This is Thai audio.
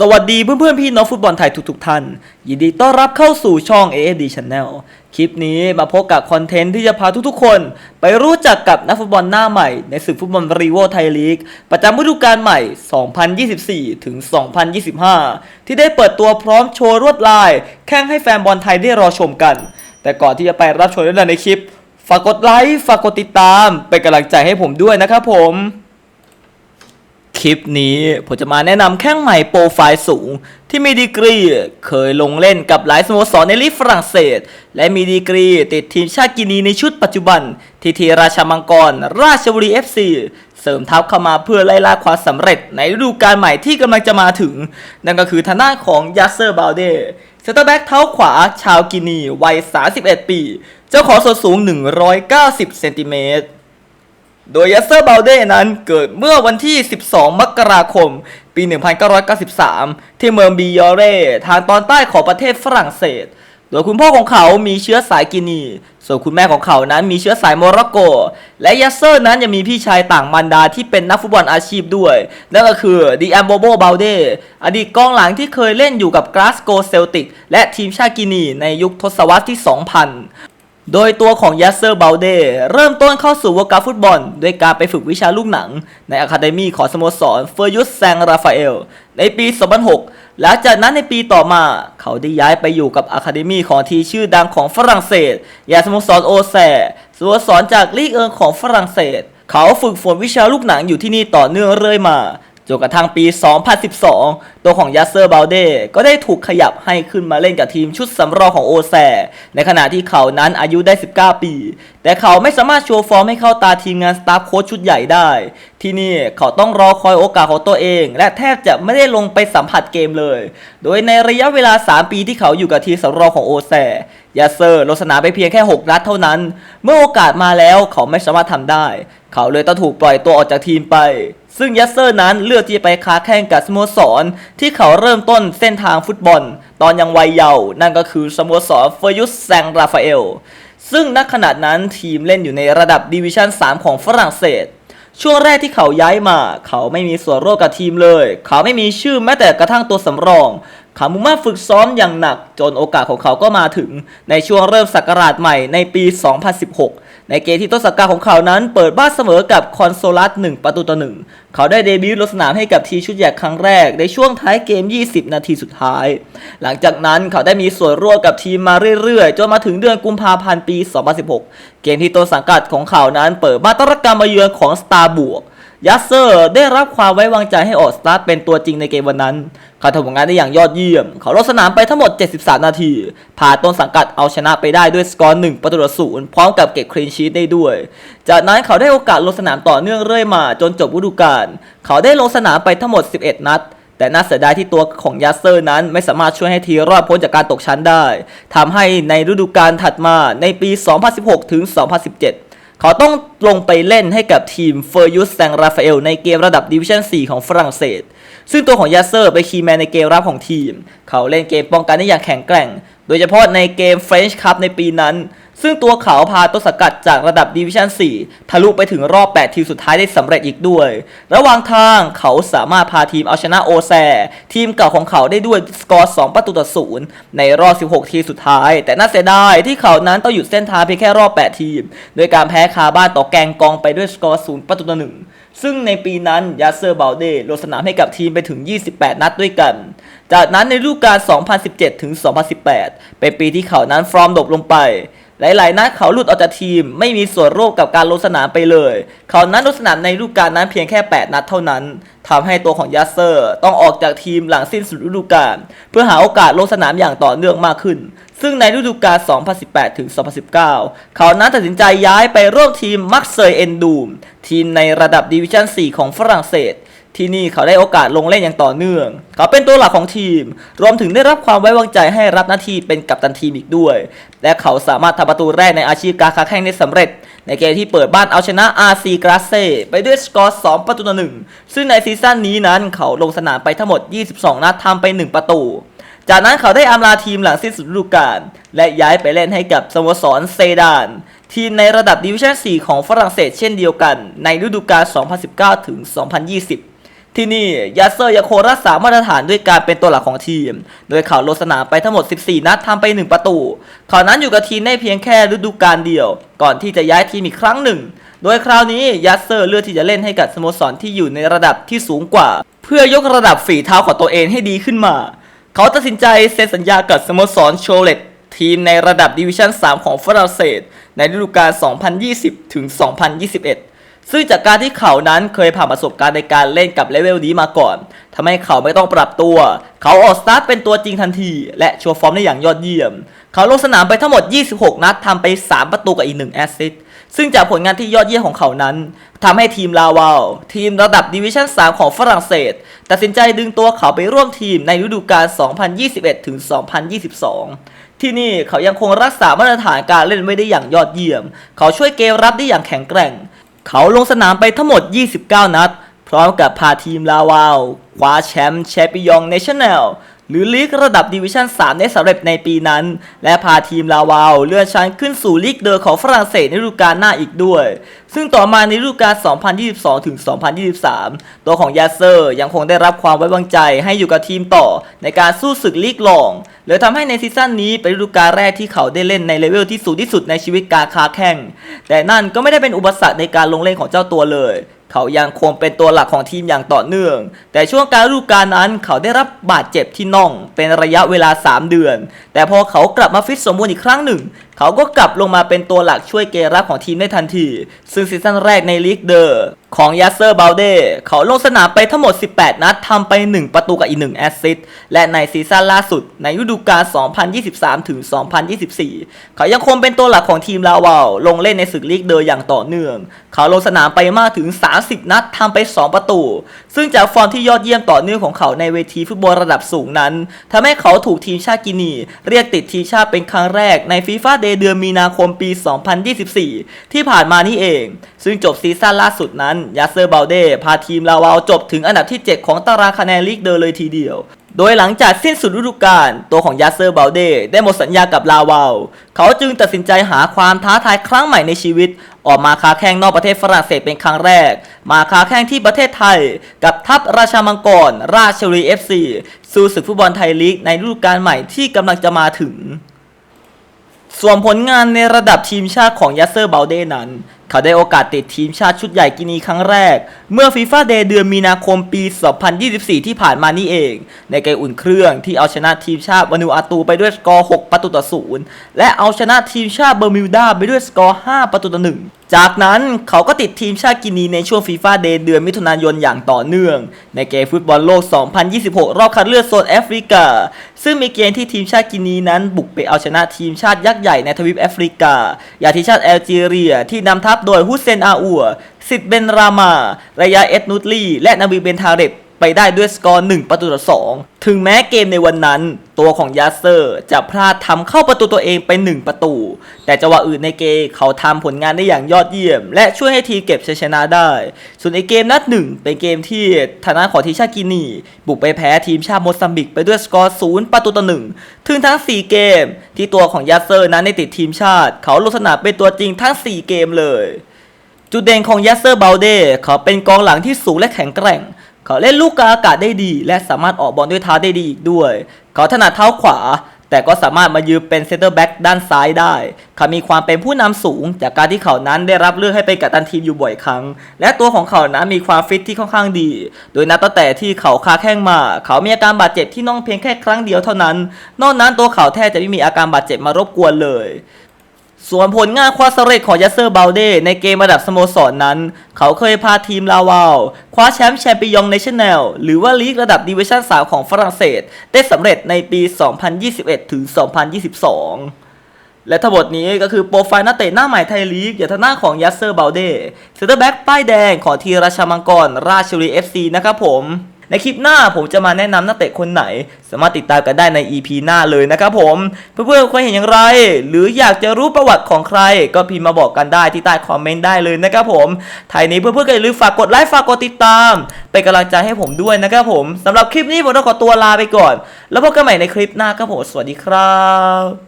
สวัสดีเพื่อนๆพี่น้องฟุตบอลไทยทุกๆท่าน ยินดีต้อนรับเข้าสู่ช่อง AFD Channel คลิปนี้มาพบกับคอนเทนต์ที่จะพาทุกๆคน ไปรู้จักกับนักฟุตบอลหน้าใหม่ในศึกฟุตบอลรีโวไทยลีก ประจำฤดูกาลใหม่ 2024 ถึง 2025 ที่ได้เปิดตัวพร้อมโชว์รวดลาย แข่งให้แฟนบอลไทยได้รอชมกัน แต่ก่อนที่จะไปรับชมในคลิป ฝากกดไลค์ฝากกดติดตามเป็นกำลังใจให้ผมด้วยนะครับผม ลิปนี้ผมจะมาแนะนำแข้งใหม่โปรไฟล์สูง ที่มีดีกรีเคยลงเล่นกับหลายสโมสรในลีกฝรั่งเศส และมีดีกรีติดทีมชาติกินีในชุดปัจจุบัน ทีทีราชามังกร ราชบุรี FC เสริมทัพเข้ามาเพื่อไล่ล่าความสำเร็จในฤดูกาลใหม่ที่กำลังจะมาถึง นั่นก็คือทางด้านของยาเซอร์บาเดเซนเตอร์แบ็กเท้าขวาชาวกินีวัย 31 ปี เจ้าของส่วนสูง 190 เซนติเมตร โดยยัสเซอร์บาลเดนั้นเกิดเมื่อวันที่ 12 มกราคม ปี 1993 ที่เมืองบิยอเรทางตอนใต้ของประเทศฝรั่งเศส โดยคุณพ่อของเขามีเชื้อสายกินี ส่วนคุณแม่ของเขานั้นมีเชื้อสายโมร็อกโก และยัสเซอร์นั้นยังมีพี่ชายต่างมันดาที่เป็นนักฟุตบอลอาชีพด้วย นั่นก็คือดิอัมโบโบบาลเดอดีตกองหลังที่เคยเล่นอยู่กับกราสโกเซลติกและทีมชาติกินีในยุคทศวรรษที่ 2000 โดยตัวของยัสเซอร์เบาลเดเริ่มต้นเข้าสู่วงการฟุตบอลด้วยการไปฝึกวิชาลูกหนัง ในอะคาเดมีของสโมสรเฟอร์ยุสแซงราฟาเอลในปี 2006 หลังจากนั้นในปีต่อมา เขาได้ย้ายไปอยู่กับอะคาเดมีของทีมชื่อดังของฝรั่งเศส อย่างสโมสรโอแซสโมสรจากลีกเอิงของฝรั่งเศส เขาฝึกฝนวิชาลูกหนังอยู่ที่นี่ต่อเนื่องเรื่อยมา จนกระทั่งปี 2012 ตัวของยัสเซอร์บาลเดก็ได้ถูกขยับให้ขึ้นมาเล่นกับทีมชุดสำรองของโอแซ ในขณะที่เขานั้นอายุได้ 19 ปี แต่เขาไม่สามารถโชว์ฟอร์มให้เข้าตาทีมงานสตาฟโค้ชชุดใหญ่ได้ ที่นี่เขาต้องรอคอยโอกาสของตัวเอง และแทบจะไม่ได้ลงไปสัมผัสเกมเลย โดยในระยะเวลา 3 ปีที่เขาอยู่กับทีมสำรองของโอแซยาเซอร์ลงสนามไปเพียงแค่ 6 นัดเท่านั้น เมื่อโอกาสมาแล้วเขาไม่สามารถทำได้ เขาเลยต้องถูกปล่อยตัวออกจากทีมไป ซึ่งยัสเซอร์นั้นเลือกที่จะไปค้าแข่งกับสโมสร ที่เขาเริ่มต้นเส้นทางฟุตบอล ตอนยังวัยเยาว์นั่นก็คือสโมสรเฟอร์ยุสแซงราฟาเอล ซึ่งณขณะนั้นทีมเล่นอยู่ในระดับดิวิชั่น 3 ของฝรั่งเศส ช่วงแรกที่เขาย้ายมา เขาไม่มีส่วนร่วมกับทีมเลย เขาไม่มีชื่อแม้แต่กระทั่งตัวสำรองเขามุมั่นฝึกซ้อมอย่างหนัก จนโอกาสของเขาก็มาถึงในช่วงเริ่มศักราชใหม่ในปี 2016 ในเกมที่ต้นสัปดาห์ของเขานั้นเปิดบ้านเสมอกับคอนโซลัส1ประตูต่อหนึ่งเขาได้เดบิวต์ลงสนามให้กับทีมชุดใหญ่ครั้งแรกในช่วงท้ายเกม 20 นาทีสุดท้าย หลังจากนั้นเขาได้มีส่วนร่วมกับทีมมาเรื่อยๆ จนมาถึงเดือนกุมภาพันธ์ปี 2016 เกมที่ต้นสังกัดของเขานั้นเปิดบ้านต้อนรับการมาเยือนของสตาร์บวก ยัสเซอร์ได้รับความไว้วางใจให้ออกสตาร์ทเป็นตัวจริงในเกมวันนั้น เขาทำผลงานได้อย่างยอดเยี่ยม เขาลงสนามไปทั้งหมด 73 นาทีพาต้นสังกัดเอาชนะไปได้ด้วยสกอร์1ประตูต่อศูนย์พร้อมกับเก็บคลีนชีตได้ด้วย จากนั้นเขาได้โอกาสลงสนามต่อเนื่องเรื่อยมาจนจบฤดูกาล เขาได้ลงสนามไปทั้งหมด 11 นัดแต่น่าเสียดายที่ตัวของยัสเซอร์นั้นไม่สามารถช่วยให้ทีมรอดพ้นจากการตกชั้นได้ ทำให้ในฤดูกาลถัดมาในปี 2016 ถึง 2017 เขาต้องลงไปเล่นให้กับทีมเฟอร์ยูสแซงราฟาเอลในเกมระดับดิวิชั่น 4 ของฝรั่งเศส ซึ่งตัวของยาเซอร์ไปนคีย์แมนในเกมรับของทีม เขาเล่นเกมป้องกันได้อย่างแข็งแกร่ง โดยเฉพาะในเกมเฟรนช์คัพในปีนั้น ซึ่งตัวเขาพาต้นสังกัดจากระดับดิวิชั่น 4 ทะลุไปถึงรอบ 8 ทีมสุดท้ายได้สำเร็จอีกด้วย ระหว่างทางเขาสามารถพาทีมเอาชนะโอแซ ทีมเก่าของเขาได้ด้วยสกอร์ 2 ประตูต่อศูนย์ในรอบ 16 ทีมสุดท้าย แต่น่าเสียดายที่เขานั้นต้องหยุดเส้นทางเพียงแค่รอบ 8 ทีม โดยการแพ้คาบ้านต่อแกงกองไปด้วยสกอร์ 0 ประตูต่อหนึ่ง ซึ่งในปีนั้นยาเซอร์บาลเดลงสนามให้กับทีมไปถึง 28 นัดด้วยกัน จากนั้นในฤดูกาล 2017 ถึง 2018 เป็นปีที่เขานั้นฟอร์มดรอปลงไป หลาย ๆ นัดเขาหลุดออกจากทีมไม่มีส่วนร่วมกับการลงสนามไปเลย เขานั้นลงสนามในฤดูกาลนั้นเพียงแค่ 8 นัดเท่านั้นทำให้ตัวของยัสเซอร์ต้องออกจากทีมหลังสิ้นสุดฤดูกาลเพื่อหาโอกาสลงสนามอย่างต่อเนื่องมากขึ้น ซึ่งในฤดูกาล 2018 ถึง 2019 เขานั้นตัดสินใจย้ายไปร่วมทีมมักเซยเอนดูมทีมในระดับดิวิชั่น 4 ของฝรั่งเศส ที่นี่เขาได้โอกาสลงเล่นอย่างต่อเนื่อง เขาเป็นตัวหลักของทีม รวมถึงได้รับความไว้วางใจให้รับหน้าที่เป็นกัปตันทีมอีกด้วย และเขาสามารถทำประตูแรกในอาชีพการค้าแข่งได้สำเร็จในเกมที่เปิดบ้านเอาชนะ RC g r a s s e ไปด้วยสกอร์ 2 ประตูต่อหนึ่งซึ่งในซีซั่นนี้นั้นเขาลงสนามไปทั้งหมด 22 นัดทำไป 1 ประตู จากนั้นเขาได้อำลาทีมหลังสิ้นสุดฤดูกาลและย้ายไปเล่นให้กับสโมสรเซดาน ทีมในระดับดิวิชั่น 4 ของฝรั่งเศสเช่นเดียวกัน ในฤดูกาล 2019 ถึง 2020 ที่นี่ยัสเซอร์ยังคงรักษามาตรฐานด้วยการเป็นตัวหลักของทีม โดยเขาลงสนามไปทั้งหมด 14 นัดทำไป 1 ประตู เขานั้นอยู่กับทีมได้เพียงแค่ฤดูกาลเดียว ก่อนที่จะย้ายทีมอีกครั้งหนึ่ง โดยคราวนี้ยัสเซอร์เลือกที่จะเล่นให้กับสโมสรที่อยู่ในระดับที่สูงกว่า เพื่อยกระดับฝีเท้าของตัวเองให้ดีขึ้นมา เขาตัดสินใจเซ็นสัญญากับสโมสรโชเลตทีมในระดับดิวิชั่น 3 ของฝรั่งเศส ในฤดูกาล 2020 ถึง 2021 ซึ่งจากการที่เขานั้นเคยผ่านประสบการณ์ในการเล่นกับเลเวลนี้มาก่อนทำให้เขาไม่ต้องปรับตัว เขาออกสตาร์ทเป็นตัวจริงทันที และโชว์ฟอร์มได้อย่างยอดเยี่ยม เขาลงสนามไปทั้งหมด 26 นัดทำไป 3 ประตูกับอีก 1 แอสซิสต์ซึ่งจากผลงานที่ยอดเยี่ยมของเขานั้นทำให้ทีมลาวาลทีมระดับดิวิชั่น 3 ของฝรั่งเศส ตัดสินใจดึงตัวเขาไปร่วมทีมในฤดูกาล 2021 ถึง 2022ที่นี่เขายังคงรักษามาตรฐานการเล่นไว้ได้อย่างยอดเยี่ยม เขาช่วยเกมรับได้อย่างแข็งแกร่ง เขาลงสนามไปทั้งหมด 29 นัด พร้อมกับพาทีมลาวาวคว้าแชมป์แชมปิยองเนชั่นแนล หรือลีกระดับดิวิชั่น 3 ได้สำเร็จในปีนั้น และพาทีมลาวาลเลื่อนชั้นขึ้นสู่ลีกเดอร์ของฝรั่งเศสในฤดูกาลหน้าอีกด้วย ซึ่งต่อมาในฤดูกาล 2022 ถึง 2023 ตัวของยาเซอร์ยังคงได้รับความไว้วางใจให้อยู่กับทีมต่อในการสู้ศึกลีกรองเลยทำให้ในซีซั่นนี้เป็นฤดูกาลแรกที่เขาได้เล่นในเลเวลที่สูงที่สุดในชีวิตการค้าแข่ง แต่นั่นก็ไม่ได้เป็นอุปสรรคในการลงเล่นของเจ้าตัวเลย เขายังคงเป็นตัวหลักของทีมอย่างต่อเนื่อง แต่ช่วงการฤดูกาลนั้นเขาได้รับบาดเจ็บที่น่องเป็นระยะเวลา 3 เดือน แต่พอเขากลับมาฟิตสมบูรณ์อีกครั้งหนึ่ง เขาก็กลับลงมาเป็นตัวหลักช่วยเกมรับของทีมได้ทันที ซึ่งซีซั่นแรกในลีกเดอร์ของยาเซอร์บาลเดเขาลงสนามไปทั้งหมด 18 นัดทำไป 1 ประตูกับอีก 1 แอสซิสต์และในซีซั่นล่าสุดในฤดูกาล 2023 ถึง 2024 เขายังคงเป็นตัวหลักของทีมลาวาลลงเล่นในศึกลีกเดอร์อย่างต่อเนื่อง เขาลงสนามไปมากถึง 30 นัดทำไป 2 ประตู ซึ่งจากฟอร์มที่ยอดเยี่ยมต่อเนื่องของเขาในเวทีฟุตบอลระดับสูงนั้นทำให้เขาถูกทีมชาติกินี เรียกติดทีมชาติเป็นครั้งแรกในฟีฟ่าเดย์เดือนมีนาคมปี 2024 ที่ผ่านมานี่เอง ซึ่งจบซีซั่นล่าสุดนั้นยาเซอร์บาลเดพาทีมลาวาลจบถึงอันดับที่ 7 ของตารางคะแนนลีกเดอร์เลยทีเดียว โดยหลังจากสิ้นสุดฤดูกาลตัวของยาเซอร์บาลเดได้หมดสัญญากับลาวาลเขาจึงตัดสินใจหาความท้าทายครั้งใหม่ในชีวิต ออกมาค้าแข่งนอกประเทศฝรั่งเศสเป็นครั้งแรก มาค้าแข่งที่ประเทศไทย กับทัพราชามังกร ราชบุรีเอฟซีสู่ศึกฟุตบอลไทยลีกในฤดูกาลใหม่ที่กำลังจะมาถึงส่วนผลงานในระดับทีมชาติของยัสเซอร์บาลเดนั้น เขาได้โอกาสติดทีมชาติชุดใหญ่กินีครั้งแรก เมื่อฟีฟ่าเดย์เดือนมีนาคมปี 2024 ที่ผ่านมานี่เอง ในเกมอุ่นเครื่องที่เอาชนะทีมชาติวานูอาตูไปด้วยสกอร์ 6 ประตูต่อ 0 และเอาชนะทีมชาติเบอร์มิวดาไปด้วยสกอร์ 5 ประตูต่อ 1 จากนั้นเขาก็ติดทีมชาติกินีในช่วงฟีฟ่าเดย์เดือนมิถุนายนอย่างต่อเนื่อง ในเกมฟุตบอลโลก 2026 รอบคัดเลือกโซนแอฟริกาซึ่งมีเกมที่ทีมชาติกินีนั้นบุกไปเอาชนะทีมชาติยักษ์ใหญ่ในทวีปแอฟริกา อย่างทีมชาติแอลจีเรีย ที่นำทัพโดยฮุสเซนอาอัวสิทธิ์เบนรามา ระยะเอ็ดนูตลีและนาบีเบนทาเรต ไปได้ด้วยสกอร์ 1 ประตูต่อ 2 ถึงแม้เกมในวันนั้น ตัวของยาเซอร์จะพลาดทำเข้าประตูตัวเองไป 1 ประตู แต่จังหวะอื่นในเกมเขาทำผลงานได้อย่างยอดเยี่ยม และช่วยให้ทีมเก็บชัยชนะได้ ส่วนในเกมนัดหนึ่งเป็นเกมที่ทางด้าของทีมชาติกินี บุกไปแพ้ทีมชาติโมซัมบิกไปด้วยสกอร์ 0 ประตูต่อ 1 ถึงทั้ง 4 เกม ที่ตัวของยาเซอร์นั้นได้ติดทีมชาติ เขาลงสนามเป็นตัวจริงทั้ง 4 เกมเลย จุดเด่นของยัสเซอร์บาลเดเขาเป็นกองหลังที่สูงและแข็งแกร่ง เขาเล่นลูกกลางอากาศได้ดี และสามารถออกบอลด้วยเท้าได้ดีอีกด้วย เขาถนัดเท้าขวา แต่ก็สามารถมายืนเป็นเซนเตอร์แบ็กด้านซ้ายได้ เขามีความเป็นผู้นำสูง จากการที่เขานั้นได้รับเลือกให้เป็นกัปตันทีมอยู่บ่อยครั้ง และตัวของเขานั้นมีความฟิตที่ค่อนข้างดี โดยนับตั้งแต่ที่เขาค้าแข้งมา เขามีอาการบาดเจ็บที่น่องเพียงแค่ครั้งเดียวเท่านั้น นอกนั้นตัวเขาแทบจะไม่มีอาการบาดเจ็บมารบกวนเลย ส่วนผลงานความสำเร็จของยัสเซอร์บาลเดในเกมระดับสโมสรนนั้น เขาเคยพาทีมลาวาลคว้าแชมป์แชมเปี้ยนเนชั่นแนลหรือว่าลีกระดับดิวิชั่น 3 ของฝรั่งเศส ได้สำเร็จในปี 2021 ถึง 2022และทั้งหมดนี้ก็คือโปรไฟล์นักเตะหน้าใหม่ไทยลีกอย่างทางหน้าของยัสเซอร์บาลเดเซนเตอร์แบ็กป้ายแดงของทีราชมังกร ราชบุรี FC นะครับผม ในคลิปหน้าผมจะมาแนะนำนักเตะคนไหน สามารถติดตามกันได้ใน EP หน้าเลยนะครับผมเพื่อนๆเคยเห็นอย่างไร หรืออยากจะรู้ประวัติของใคร ก็พิมพ์มาบอกกันได้ที่ใต้คอมเมนต์ได้เลยนะครับผมไทยนี้เพื่อนๆก็อย่าลืมฝากกดไลค์ฝากกดติดตาม เป็นกำลังใจให้ผมด้วยนะครับผมสำหรับคลิปนี้ผมต้องขอตัวลาไปก่อน แล้วพบกันใหม่ในคลิปหน้าครับผมสวัสดีครับ